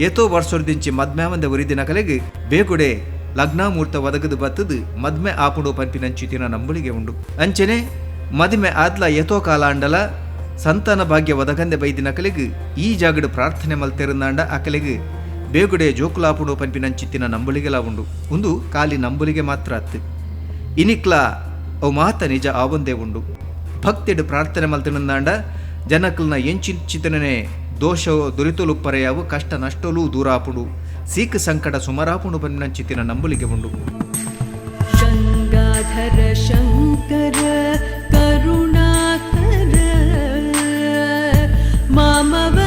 ಏತೋ ವರ್ಷದಿಂಚಿ ಮದ್ಮ್ಯಾವಂದ ಉರಿದಿನ ಕಲೆಗೆ ಬೇಗುಡೆ ಲಗ್ನಾಮೂರ್ತ ಒದಗದು ಬತ್ತದು ಮದ್ಮೆ ಆಪುಡು ಪಂಪಿನಂಚಿತಿನ ನಂಬುಳಿಗೆ ಉಂಡು. ಅಂಚನೆ, ಮದಿಮೆ ಆದ್ಲ ಯಥೋ ಕಾಲ ಅಂಡಲ, ಸಂತಾನ ಭಾಗ್ಯ ಒದಗಂದೆ ಬೈದಿನ ಕಲೆಗೆ ಈ ಜಾಗಡು ಪ್ರಾರ್ಥನೆ ಮಲ್ತೆರುಂದಾಂಡ ಅಕಲೆಗ್, ಬೇಗುಡೆ ಜೋಕುಲಾಪುಡು ಪಂಪಿನಂಚಿತ್ತಿನ ನಂಬುಳಿಗೆಲ ಉಂಡು. ಉಂದು ಕಾಲಿ ನಂಬುಲಿಗೆ ಮಾತ್ರ ಅತ್ತು. ಇನಿಕ್ಲ ಅವು ಮಾತ ನಿಜ ಆವೊಂದೇ ಉಂಡು. ಭಕ್ತಿಡ್ ಪ್ರಾರ್ಥನೆ ಮಲ್ತಿನಂದಾಂಡ ಜನಕಲ್ನ ಎಂಚಿಂಚಿತನೇ ದೋಷ ಪರೆಯಾವು ಕಷ್ಟ ನಷ್ಟಲೂ ದೂರಾಪುಡು ಸಿಖ್ ಸಂಕಟ ಸುಮರಾಪುಣು ಬನ್ನಂಚಿತಿನ ನಂಬುಲಿಗೆ ಉಂಡು. ಶಂಗಾಧರ ಶಂಕರ ಕರುಣಾಕರ ಮಾಮವ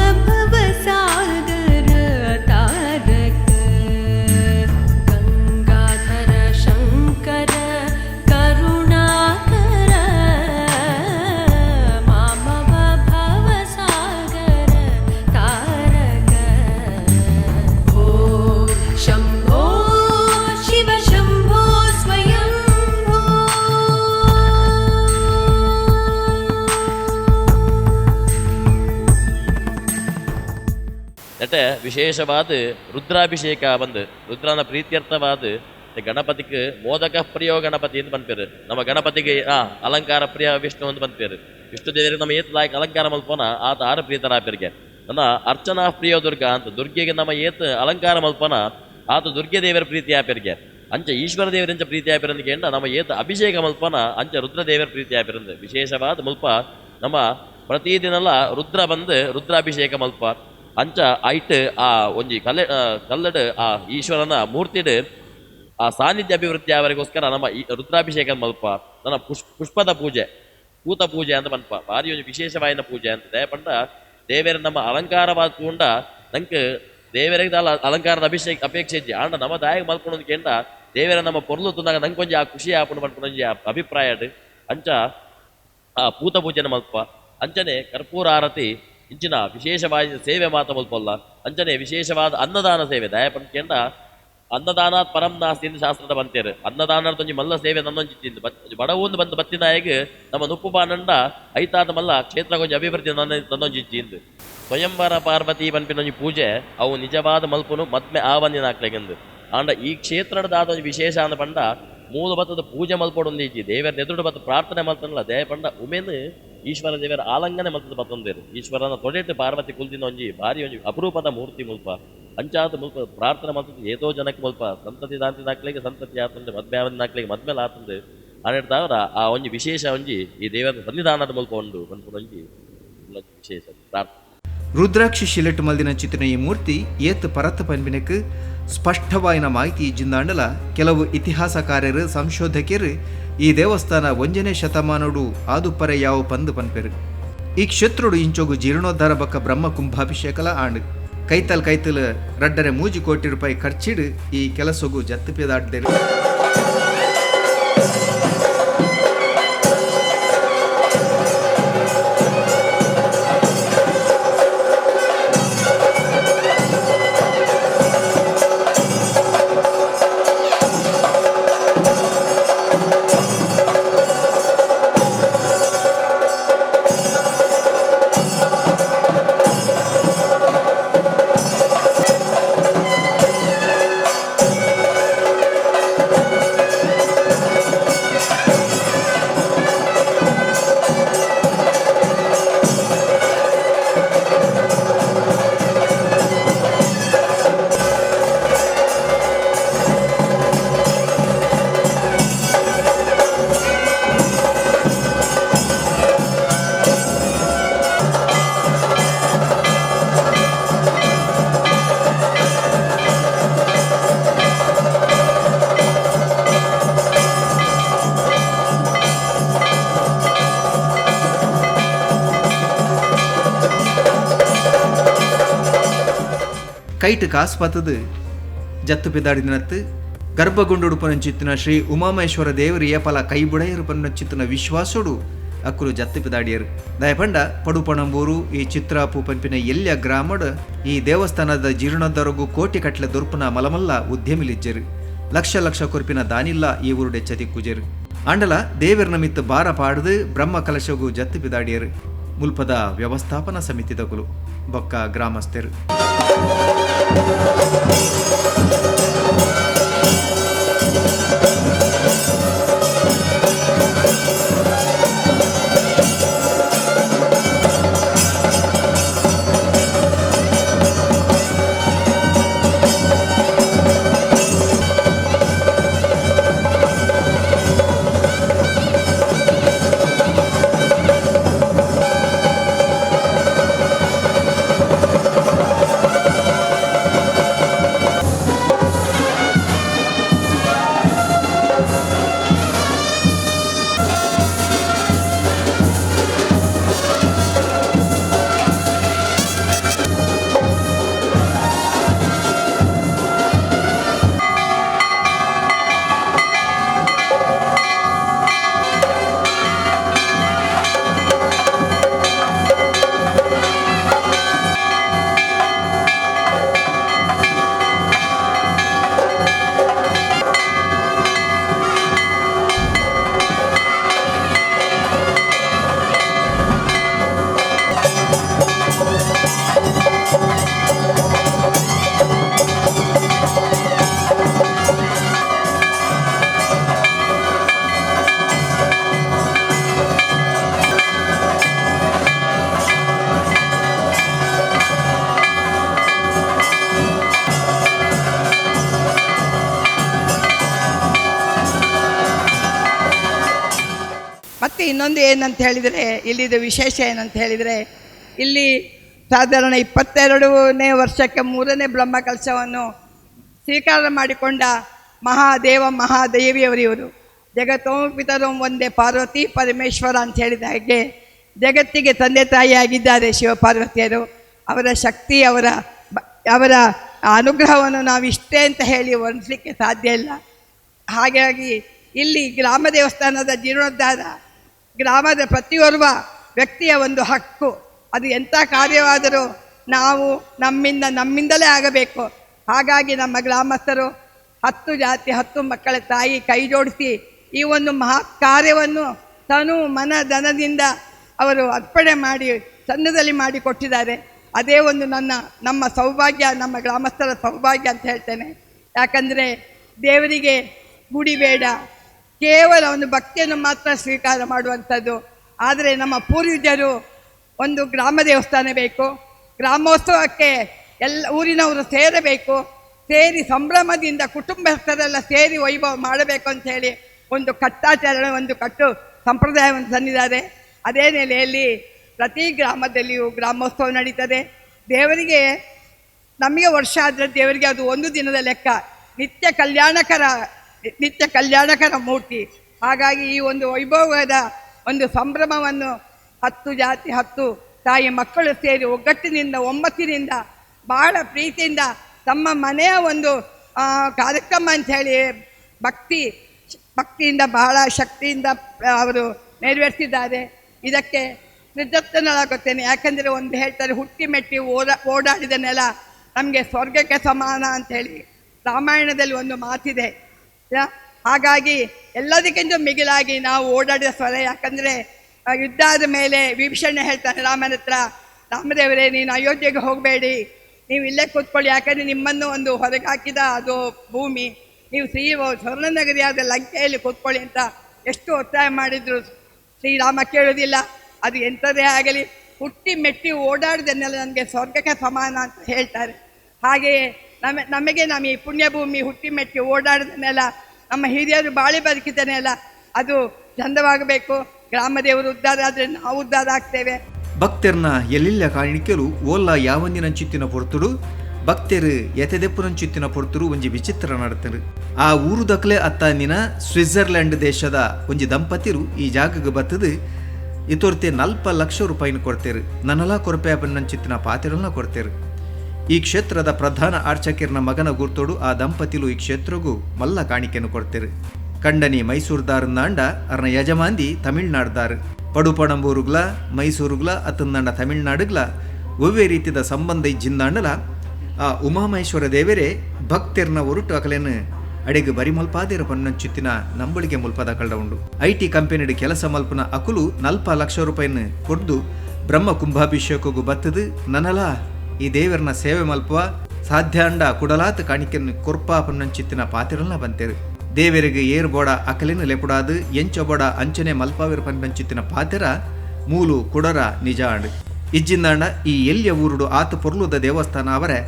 ನೆಟೆ ವಿಶೇಷವಾದ ರುದ್ರಾಭಿಷೇಕ ಬಂದು, ರುದ್ರನ ಪ್ರೀತ್ಯರ್ಥವಾದ ಗಣಪತಿಗೆ ಮೋದಕ ಪ್ರಿಯೋ ಗಣಪತಿ ಅಂತ ಬಂದ್ಪೇರು. ನಮ್ಮ ಗಣಪತಿಗೆ, ಆ, ಅಲಂಕಾರ ಪ್ರಿಯ ವಿಷ್ಣು ಅಂತ ಬಂದ್ಪೇರು. ವಿಷ್ಣು ದೇವರಿಗೆ ನಮ್ಮ ಏತ್ ಲಾಯಕ್ ಅಲಂಕಾರ ಮಲ್ಪೋನ ಆತ ಆರ ಪ್ರೀತರಾಪಿರ್ಗೆ ನನ್ನ ಅರ್ಚನಾ ಪ್ರಿಯೋ ದುರ್ಗಾ ಅಂತ ದುರ್ಗೆಗೆ ನಮ್ಮ ಏತ್ ಅಲಂಕಾರ ಮಲ್ಪೋನ ಆತ ದುರ್ಗೆ ದೇವರ ಪ್ರೀತಿ ಆಪಿರ್ಗೆ ಅಂಚ ಈಶ್ವರ ದೇವರಿಂಚ ಪ್ರೀತಿ ಆಪಿರಂದು ಕೇಂದ್ರ ನಮ್ಮ ಏತ ಅಭಿಷೇಕ ಮಲ್ಪನ ಅಂಚ ರುದ್ರ ದೇವರ ಪ್ರೀತಿ ಆಪಿರಂದು ವಿಶೇಷವಾದ ಮುಲ್ಪ ನಮ್ಮ ಪ್ರತಿದಿನಲ್ಲ ರುದ್ರ ಬಂದು ರುದ್ರಾಭಿಷೇಕ ಮಲ್ಪ. ಅಂಚ ಐಟ್, ಆ, ಒಂಜಿ ಕಲ್ಲೆ ಕಲ್ಲಡ್, ಆ, ಈಶ್ವರನ ಮೂರ್ತಿಡ್, ಆ ಸಾನ್ನಿಧ್ಯ ಅಭಿವೃದ್ಧಿ ಅವರಿಗೋಸ್ಕರ ನಮ್ಮ ಈ ರುದ್ರಾಭಿಷೇಕ ಮಲ್ಪ, ನನ್ನ ಪುಷ್, ಪುಷ್ಪದ ಪೂಜೆ ಕೂತ ಪೂಜೆ ಅಂತ ಮನ್ಪ, ಭಾರಿ ಒಂದು ವಿಶೇಷವಾದ ಪೂಜೆ ಅಂತ ಪಂಡ ದೇವರ ನಮ್ಮ ಅಲಂಕಾರವಾದ ತೂಂಡ ನಂಗೆ ದೇವರಿಗೆ ಅಲ ಅಲಂಕಾರದ ಅಭಿಷೇಕ ಅಪೇಕ್ಷೆ ಇಜ್ಜಿ ಆಂಡ ನಮ್ಮ ದಾಯಕ ಮಲ್ಕೊಂಡು ಕೇಂದ್ರ ದೇವರ ನಮ್ಮ ಪೊರ್ಲು ತುಂದಾಗ ಕೊಂಚ ಆ ಖುಷಿ ಆಪಣ ಮಾಡ್ಕೊಂಡು ಒಂಜಿ ಆ ಅಭಿಪ್ರಾಯ. ಅಂಚ, ಆ ಪೂತ ಪೂಜೆನ ಮಲ್ಪ, ಅಂಚನೆ ಕರ್ಪೂರ ಆರತಿ ಇಂಚಿನ ವಿಶೇಷವಾದ ಸೇವೆ ಮಾತ ಮುಲ್ಪೊಲ್ಲ. ಅಂಚನೆ ವಿಶೇಷವಾದ ಅನ್ನದಾನ ಸೇವೆ. ಕೇಂದ್ರ ಅನ್ನದಾನಾತ್ ಪರಂ ನಾಸ್ತಿ ಎಂದು ಶಾಸ್ತ್ರದ ಬಂತೇರು ಅನ್ನದಾನ ಒಂಜಿ ಮಲ್ಲ ಸೇವೆ ನನ್ನೊಂಜಿತ್ತಿಂದು ಬಡವೊಂದು ಬಂದು ಬತ್ತಿನಾಯಿಗೆ ನಮ್ಮ ನುಪ್ಪು ಬಾನಂಡ ಐತಾದ ಮಲ್ಲ ಕ್ಷೇತ್ರ ಕೊಂಚ ಅಭಿವೃದ್ಧಿ ನನ್ನ ನನ್ನೊಂಜಿಚ್ಚಿಂದು ಸ್ವಯಂವರ ಪಾರ್ವತಿ ಪನ್ಪಿನೊಂಜಿ ಪೂಜೆ. ಅವು ನಿಜವಾದ ಮಲ್ಪುನು, ಮದ್ಮೆ ಆವನ್ನಿನ ಹಾಕ್ಲೆಗೆಂದು ಆಂಡ ಈ ಕ್ಷೇತ್ರದಾದ ಒಂದು ವಿಶೇಷ ಅಂದ ಪಂಡ, ಮೂಲ ಬತ್ತದ ಪೂಜೆ ಮಲ್ಪಡೊಂದು ಇಜ್ಜಿ ದೇವರ ಎದುರು ಬತ್ತ ಪ್ರಾರ್ಥನೆ ಮಲ್ತನಲ್ಲ ದಯ ಪಂಡ ಉಮೇನು ಈಶ್ವರ ದೇವರ ಆಲಂಗನೆ ಮಲ್ತದ ಬತ್ತೊಂದೇರು ಈಶ್ವರನ ತೊಡೆಟ್ಟು ಪಾರ್ವತಿ ಕುಲ್ದಿನ ಒಂಜಿ ಭಾರಿ ಒಂಜಿ ಅಪರೂಪದ ಮೂರ್ತಿ ಮುಲ್ಪ ಪಂಚಾತ ಮುಲ್ಪ, ಪ್ರಾರ್ಥನೆ ಮಲ್ತದ ಏತೋ ಜನಕ್ಕೆ ಮುಲ್ಪ, ಸಂತತಿ ದಾಂತಿ ನಾಕ್ಲಿಗೆ ಸಂತತಿ ಆತಂದೆ ಮದ್ಮೆ ಆವನ್ ನಾಕ್ಲಿಗೆ ಮದ್ಮೇಲೆ ಆತಂದೆ ಆನೇಡ್ದಾವ್ರ ಆ ಒಂಜಿ ವಿಶೇಷ ಒಂಜಿ ಈ ದೇವರ ಸನ್ನಿಧಾನದ ಮುಲ್ಪ ಉಂಡು ಮನ್ಪುನ ಒಂಜಿ ವಿಶೇಷ ಪ್ರಾರ್ಥನೆ. ರುದ್ರಾಕ್ಷಿ ಶಿಲೆಟ್ ಮಲ್ದಿನ ಚಿತ್ರನ ಈ ಮೂರ್ತಿ ಏತ್ ಪರತ ಪನ್ಬಿನಕ್ ಸ್ಪಷ್ಟವಾಯಿನ ಮಾಹಿತಿ ಜಿಂದಾಂಡಲ ಕೆಲವು ಇತಿಹಾಸಕಾರರು ಸಂಶೋಧಕರು ಈ ದೇವಸ್ಥಾನ ಒಂಜನೇ ಶತಮಾನಡು ಆದುಪರೆ ಯಾವ ಪಂದು ಪನ್ಪೆರು. ಈ ಕ್ಷೇತ್ರಡು ಇಂಚೊಗು ಜೀರ್ಣೋದ್ಧಾರ ಬಕ್ಕ ಬ್ರಹ್ಮ ಕುಂಭಾಭಿಷೇಕಲ ಆಂಡ್. ಕೈತಲ್ ಕೈತಲ್ ರಡ್ಡರೆ ಮೂಜಿ ಕೋಟಿ ರೂಪಾಯಿ ಖರ್ಚಿಡು ಈ ಕೆಲಸಗು ಕೈಟ್ ಕಾಸ್ಪತದು ಜತ್ತು ಬಿದ್ದಾಡಿನತ್ತು ಗರ್ಭಗುಂಡು ಪನಂಚಿತ್ತಿನ ಶ್ರೀ ಉಮಾಮೇಶ್ವರ ದೇವರು ಏಪಲ ಕೈಬುಡೆಯರು ಪನ್ನಚ್ಚಿತ್ತಿನ ವಿಶ್ವಾಸೋಡು ಅಕ್ಕರು ಜತ್ತು ಬಿದಾಡಿಯರು ದಯಪಂಡ ಪಡುಪಣಂಬೂರು, ಈ ಚಿತ್ರಾಪು ಪಂಪಿನ ಎಲ್ಯ ಗ್ರಾಮಡ್ ಈ ದೇವಸ್ಥಾನದ ಜೀರ್ಣೋದ್ಧಾರಗೂ ಕೋಟಿ ಕಟ್ಲೆ ದೊರ್ಪುನ ಮಲಮಲ್ಲ ಉದ್ಯಮಿಲಿಜ್ಜರು. ಲಕ್ಷ ಲಕ್ಷ ಕೊರ್ಪಿನ ದಾನಿಲ್ಲ ಈ ಊರುಡೆ ಚತಿ ಕುಜರು. ಆಂಡಲ ದೇವರ ನಮಿತ್ತ ಬಾರ ಪಾಡದು ಬ್ರಹ್ಮ ಕಲಶಗೂ ಜತ್ತು ಬಿದಾಡಿಯರು ಮುಲ್ಪದ ವ್ಯವಸ್ಥಾಪನಾ ಸಮಿತಿದಗುಲು ಬೊಕ್ಕ ಗ್ರಾಮಸ್ಥರು. いいね! ಇನ್ನೊಂದು ಏನಂತ ಹೇಳಿದರೆ, ಇಲ್ಲಿದು ವಿಶೇಷ ಏನಂತ ಹೇಳಿದರೆ, ಇಲ್ಲಿ ಸಾಧಾರಣ ಇಪ್ಪತ್ತೆರಡನೇ ವರ್ಷಕ್ಕೆ ಮೂರನೇ ಬ್ರಹ್ಮ ಕಲಶವನ್ನು ಸ್ವೀಕಾರ ಮಾಡಿಕೊಂಡ ಮಹಾದೇವ ಮಹಾದೇವಿಯವರು ಇವರು ಜಗತ್ತೋಂ ಪಿತರೋಂ ಒಂದೇ ಪಾರ್ವತಿ ಪರಮೇಶ್ವರ ಅಂತ ಹೇಳಿದ ಹಾಗೆ ಜಗತ್ತಿಗೆ ತಂದೆ ತಾಯಿಯಾಗಿದ್ದಾರೆ ಶಿವಪಾರ್ವತಿಯರು. ಅವರ ಶಕ್ತಿ, ಅವರ ಅವರ ಅನುಗ್ರಹವನ್ನು ನಾವು ಇಷ್ಟೇ ಅಂತ ಹೇಳಿ ವರ್ಣಿಸಲಿಕ್ಕೆ ಸಾಧ್ಯ ಇಲ್ಲ. ಹಾಗಾಗಿ ಇಲ್ಲಿ ಗ್ರಾಮ ದೇವಸ್ಥಾನದ ಜೀರ್ಣೋದ್ಧಾರ ಗ್ರಾಮದ ಪ್ರತಿಯೊರ್ವ ವ್ಯಕ್ತಿಯ ಒಂದು ಹಕ್ಕು. ಅದು ಎಂಥ ಕಾರ್ಯವಾದರೂ ನಾವು ನಮ್ಮಿಂದ ನಮ್ಮಿಂದಲೇ ಆಗಬೇಕು. ಹಾಗಾಗಿ ನಮ್ಮ ಗ್ರಾಮಸ್ಥರು ಹತ್ತು ಜಾತಿ, ಹತ್ತು ಮಕ್ಕಳ ತಾಯಿ ಕೈ ಜೋಡಿಸಿ ಈ ಒಂದು ಮಹಾ ಕಾರ್ಯವನ್ನು ತನು ಮನ ಧನದಿಂದ ಅವರು ಅರ್ಪಣೆ ಮಾಡಿ, ಚಂದದಲ್ಲಿ ಮಾಡಿ ಕೊಟ್ಟಿದ್ದಾರೆ. ಅದೇ ಒಂದು ನನ್ನ, ನಮ್ಮ ಸೌಭಾಗ್ಯ, ನಮ್ಮ ಗ್ರಾಮಸ್ಥರ ಸೌಭಾಗ್ಯ ಅಂತ ಹೇಳ್ತೇನೆ. ಯಾಕಂದರೆ ದೇವರಿಗೆ ಗುಡಿ ಬೇಡ ಕೇವಲ ಒಂದು ಭಕ್ತಿಯನ್ನು ಮಾತ್ರ ಸ್ವೀಕಾರ ಮಾಡುವಂಥದ್ದು. ಆದರೆ ನಮ್ಮ ಪೂರ್ವಜರು ಒಂದು ಗ್ರಾಮ ದೇವಸ್ಥಾನ ಬೇಕು. ಗ್ರಾಮೋತ್ಸವಕ್ಕೆ ಎಲ್ಲ ಊರಿನವರು ಸೇರಬೇಕು. ಸೇರಿ ಸಂಭ್ರಮದಿಂದ ಕುಟುಂಬಸ್ಥರೆಲ್ಲ ಸೇರಿ ವೈಭವ ಮಾಡಬೇಕು ಅಂತ ಹೇಳಿ ಒಂದು ಕಟ್ಟಾಚರಣೆ ಒಂದು ಕಟ್ಟು ಸಂಪ್ರದಾಯವನ್ನು ತಂದಿದ್ದಾರೆ. ಅದೇ ನೆಲೆಯಲ್ಲಿ ಪ್ರತಿ ಗ್ರಾಮದಲ್ಲಿಯೂ ಗ್ರಾಮೋತ್ಸವ ನಡೀತದೆ. ದೇವರಿಗೆ ನಮಗೆ ವರ್ಷ ಆದರೆ ದೇವರಿಗೆ ಅದು ಒಂದು ದಿನದ ಲೆಕ್ಕ. ನಿತ್ಯ ಕಲ್ಯಾಣಕರ ನಿತ್ಯ ಕಲ್ಯಾಣಕರ ಮೂರ್ತಿ. ಹಾಗಾಗಿ ಈ ಒಂದು ವೈಭವದ ಒಂದು ಸಂಭ್ರಮವನ್ನು ಹತ್ತು ಜಾತಿ, ಹತ್ತು ತಾಯಿ ಮಕ್ಕಳು ಸೇರಿ ಒಗ್ಗಟ್ಟಿನಿಂದ ಒಮ್ಮತ್ತಿನಿಂದ ಬಹಳ ಪ್ರೀತಿಯಿಂದ ತಮ್ಮ ಮನೆಯ ಒಂದು ಕಾರ್ಯಕ್ರಮ ಅಂತ ಹೇಳಿ ಭಕ್ತಿ, ಭಕ್ತಿಯಿಂದ ಬಹಳ ಶಕ್ತಿಯಿಂದ ಅವರು ನೆರವೇರಿಸಿದ್ದಾರೆ. ಇದಕ್ಕೆ ಕೃತಜ್ಞನಾಗುತ್ತೇನೆ ಯಾಕಂದರೆ ಒಂದು ಹೇಳ್ತಾರೆ, ಹುಟ್ಟಿ ಮೆಟ್ಟಿ ಓಡಾ ಓಡಾಡಿದ ನೆಲ ನಮಗೆ ಸ್ವರ್ಗಕ್ಕೆ ಸಮಾನ ಅಂತ ಹೇಳಿ ರಾಮಾಯಣದಲ್ಲಿ ಒಂದು ಮಾತಿದೆ. ಹಾಗಾಗಿ ಎಲ್ಲದಕ್ಕಿಂತ ಮಿಗಿಲಾಗಿ ನಾವು ಓಡಾಡಿದ ಸ್ವರ ಯಾಕಂದರೆ ಯುದ್ಧ ಆದ ಮೇಲೆ ವಿಭೀಷಣ ಹೇಳ್ತಾನೆ ರಾಮನ ಹತ್ರ, ರಾಮದೇವರೇ, ನೀನು ಅಯೋಧ್ಯೆಗೆ ಹೋಗಬೇಡಿ. ನೀವು ಇಲ್ಲೇ ಕೂತ್ಕೊಳ್ಳಿ. ಯಾಕಂದರೆ ನಿಮ್ಮನ್ನು ಒಂದು ಹೊರಗೆ ಹಾಕಿದ ಅದು ಭೂಮಿ. ನೀವು ಶ್ರೀ ಸ್ವರ್ಣನಗರಿಯಾದ ಲಂಕೆಯಲ್ಲಿ ಕೂತ್ಕೊಳ್ಳಿ ಅಂತ ಎಷ್ಟು ಒತ್ತಾಯ ಮಾಡಿದ್ರು. ಶ್ರೀರಾಮ ಕೇಳೋದಿಲ್ಲ. ಅದು ಎಂಥದೇ ಆಗಲಿ. ಹುಟ್ಟಿ ಮೆಟ್ಟಿ ಓಡಾಡ್ದನ್ನೆಲ್ಲ ನನಗೆ ಸ್ವರ್ಗಕ್ಕೆ ಸಮಾನ ಅಂತ ಹೇಳ್ತಾರೆ. ಹಾಗೆಯೇ ನಮ, ನಮಗೆ ನಮ್ಮ ಈ ಪುಣ್ಯಭೂಮಿ ಹುಟ್ಟಿ ಮೆಟ್ಟಿ ಓಡಾಡಿದನೆಲ್ಲ ನಮ್ಮ ಹಿರಿಯರು ಬಾಳಿ ಬದುಕಿದನೆಲ್ಲ ಅದು ಚಂದವಾಗಬೇಕು. ಗ್ರಾಮದೇವರು ಉದ್ಧಾರ ಆದರೆ ನಾವು ಉದ್ಧಾರ ಆಗ್ತೇವೆ. ಭಕ್ತರ್ನ ಎಲ್ಲಿಲ್ಲ ಕಾಣಿಕೆರು ಓಲ್ಲ ಯಾವಂದಿನಂಚಿತ್ತಿನ ಪೊರ್ತುಡು? ಭಕ್ತರು ಎತೆದೆಪ್ಪುನಂಚಿತ್ತಿನ ಪೊರ್ತುರು ಒಂಜಿ ವಿಚಿತ್ರ ನಡತರು. ಆ ಊರು ದಕ್ಲೆ ಅತ್ತಾನಿನ ಸ್ವಿಟ್ಜರ್ಲೆಂಡ್ ದೇಶದ ಒಂಜಿ ದಂಪತಿರು ಈ ಜಾಗಕ್ಕೆ ಬತ್ತದು ಇತೋರ್ತೆ ನಲ್ಪ ಲಕ್ಷ ರೂಪಾಯಿನ ಕೊಡ್ತೇರು. ನನ್ನಲ ಕೊರಪೆ ಪನ್ನಂಚಿತ್ತಿನ ಪಾತ್ರೆಗಳನ್ನ ಕೊಡ್ತೇರು. ಈ ಕ್ಷೇತ್ರದ ಪ್ರಧಾನ ಅರ್ಚಕರ್ನ ಮಗನ ಗುರ್ತೋಡು ಆ ದಂಪತಿಲು ಈ ಕ್ಷೇತ್ರಗೂ ಮಲ್ಲ ಕಾಣಿಕೆಯನ್ನು ಕೊಡ್ತೇರು ಕಂಡನಿ ಮೈಸೂರ್ದಾರನ್ನಾಂಡ ಅರ್ನ ಯಜಮಾಂದಿ ತಮಿಳ್ನಾಡ್ದಾರ್. ಪಡುಪಣಂಬೂರುಗ್ಲ, ಮೈಸೂರುಗ್ಲ ಅತ್ತಂದಾಂಡ ತಮಿಳ್ನಾಡುಗ್ಲ, ಒವ್ವೇ ರೀತಿಯ ಸಂಬಂಧ ಇಜ್ಜಿಂದಾಂಡಲ ಆ ಉಮಾಮಹೇಶ್ವರ ದೇವರೇ ಭಕ್ತಿರ್ನ ಒರುಟು ಅಕಲೇನ ಅಡೆಗೆ ಬರಿ ಮಲ್ಪಾದೇರ ಪನ್ನಂಚುತ್ತಿನ ನಂಬಳಿಗೆ ಮುಲ್ಪದ ಕಳ್ಳ ಉಂಡು. ಐಟಿ ಟಿ ಕಂಪೆನಿಡ್ ಕೆಲಸ ಮಲ್ಪನ ಅಕುಲು ನಲ್ಪ ಲಕ್ಷ ರೂಪಾಯಿನ ಕೊಡ್ದು ಬ್ರಹ್ಮ ಕುಂಭಾಭಿಷೇಕಗೂ ಬತ್ತದು ನನಲ ಈ ದೇವರನ ಸೇವೆ ಮಲ್ಪುವ ಸಾಧ್ಯ ಅಂಡ ಕುಡಲಾತ ಕಾಣಿಕೆಯನ್ನು ಕೊರ್ಪ ಪನ್ನಂಚಿತ್ತಿನ ಪಾತಿರಲ್ನ ಬಂತೇರು. ದೇವರಿಗೆ ಏರ್ ಬೋಡ ಅಕಲಿನ ಲೆಪುಡಾದು, ಎಂಚ ಬೋಡ ಅಂಚನೆ ಮಲ್ಪಾವಿರ ಪನ್ನಂಚಿತ್ತಿನ ಪಾತೆರ, ಮೂಲು ಕುಡರ ನಿಜ ಅಂಡ್ ಇಜ್ಜಿಂದಾಂಡ ಈ ಎಲ್ಯ ಊರುಡು ಆತ ಪೊರ್ಲುದ ದೇವಸ್ಥಾನ ಅವರೇ,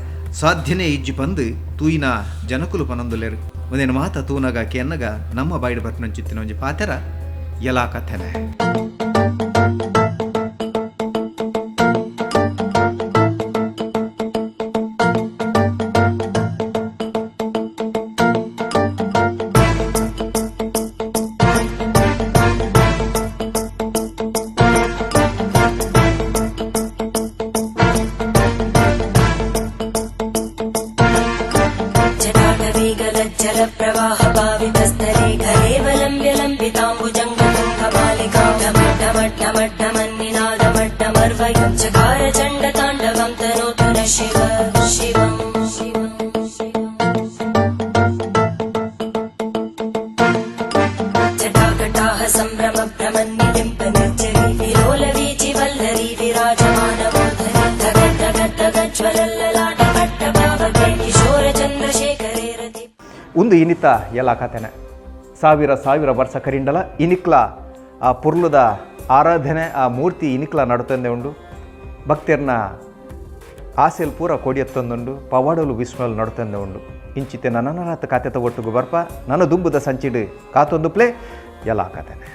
ಸಾಧ್ಯನೇ ಇಜ್ಜಿ ಬಂದು ತೂಯಿನ ಜನಕುಲು ಪನೊಂದುಲೆರು ಒಂದೇನು ಮಾತ ತೂನಗ ಕೆನ್ನಗ ನಮ್ಮ ಬಾಯಿಡ್ ಬರ್ಪನಂಚಿತ್ತಿನ ಒಂಜಿ ಪಾತೆರ ಎಲ್ಲ ಕಥೆನೆ. ಒಂದು ಇನಿತ ಎಲ್ಲ ಕಥೆನೆ ಸಾವಿರ ಸಾವಿರ ವರ್ಷ ಕರಿಂಡಲ ಇನಿಕ್ಲ, ಆ ಪುರ್ಲುದ ಆರಾಧನೆ, ಆ ಮೂರ್ತಿ ಇನಿಕ್ಲ ನಡುತ್ತಂದೆ ಉಂಡು. ಭಕ್ತಿಯರ್ನ ಆಸೆಲ್ ಪೂರ ಕೊಡಿಯತ್ತೊಂದುಂಡು, ಪವಾಡಲು ವಿಸ್ಮಲ್ ನಡುತ್ತಂದೆ ಉಂಡು. ಇಂಚಿತೆ ನನ್ನ ಕತೆ ತಗೊಟ್ಟುಗು ಬರ್ಪ, ನನ್ನ ದುಂಬುದ ಸಂಚಿಡು ಕಾತೊಂದು ಪ್ಲೇ ಎಲ್ಲ ಕಥೆನೆ